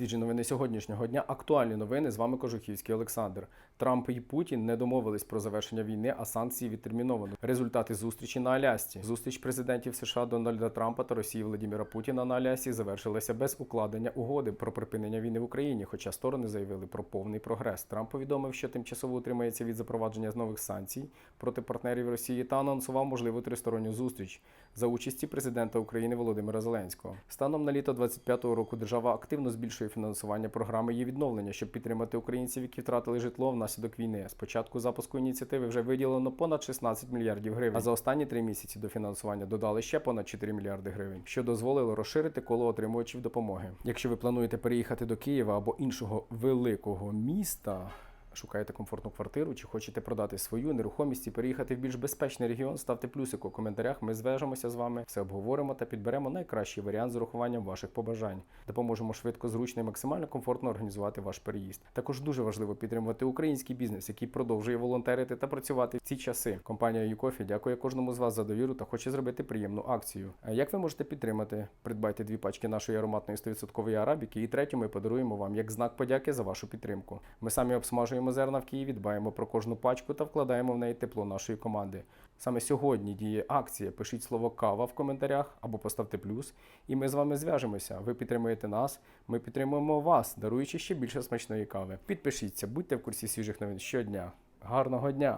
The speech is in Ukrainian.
Свіжі новини сьогоднішнього дня. Актуальні новини з вами Кожухівський Олександр. Трамп і Путін не домовились про завершення війни, а санкції відтерміновано. Результати зустрічі на Алясці. Зустріч президентів США Дональда Трампа та Росії Владимира Путіна на Алясці завершилася без укладення угоди про припинення війни в Україні. Хоча сторони заявили про повний прогрес. Трамп повідомив, що тимчасово утримається від запровадження нових санкцій проти партнерів Росії та анонсував можливу тристоронню зустріч за участі президента України Володимира Зеленського. Станом на літо 25-го року держава активно збільшує фінансування програми її відновлення, щоб підтримати українців, які втратили житло внаслідок війни. З початку запуску ініціативи вже виділено понад 16 мільярдів гривень. А за останні три місяці до фінансування додали ще понад 4 мільярди гривень, що дозволило розширити коло отримувачів допомоги. Якщо ви плануєте переїхати до Києва або іншого великого міста. Шукаєте комфортну квартиру чи хочете продати свою нерухомість і переїхати в більш безпечний регіон, ставте плюсик у коментарях. Ми зв'яжемося з вами, все обговоримо та підберемо найкращий варіант з урахуванням ваших побажань. Допоможемо швидко, зручно і максимально комфортно організувати ваш переїзд. Також дуже важливо підтримувати український бізнес, який продовжує волонтерити та працювати в ці часи. Компанія ЮКОФІ дякує кожному з вас за довіру та хоче зробити приємну акцію. А Як ви можете підтримати? Придбайте дві пачки нашої ароматної 100% арабіки, і третю ми подаруємо вам як знак подяки за вашу підтримку. Ми самі обсмажуємо зерна в Києві, дбаємо про кожну пачку та вкладаємо в неї тепло нашої команди. Саме сьогодні діє акція. Пишіть слово кава в коментарях або поставте плюс, і ми з вами зв'яжемося. Ви підтримуєте нас, ми підтримуємо вас, даруючи ще більше смачної кави. Підпишіться, будьте в курсі свіжих новин щодня. Гарного дня!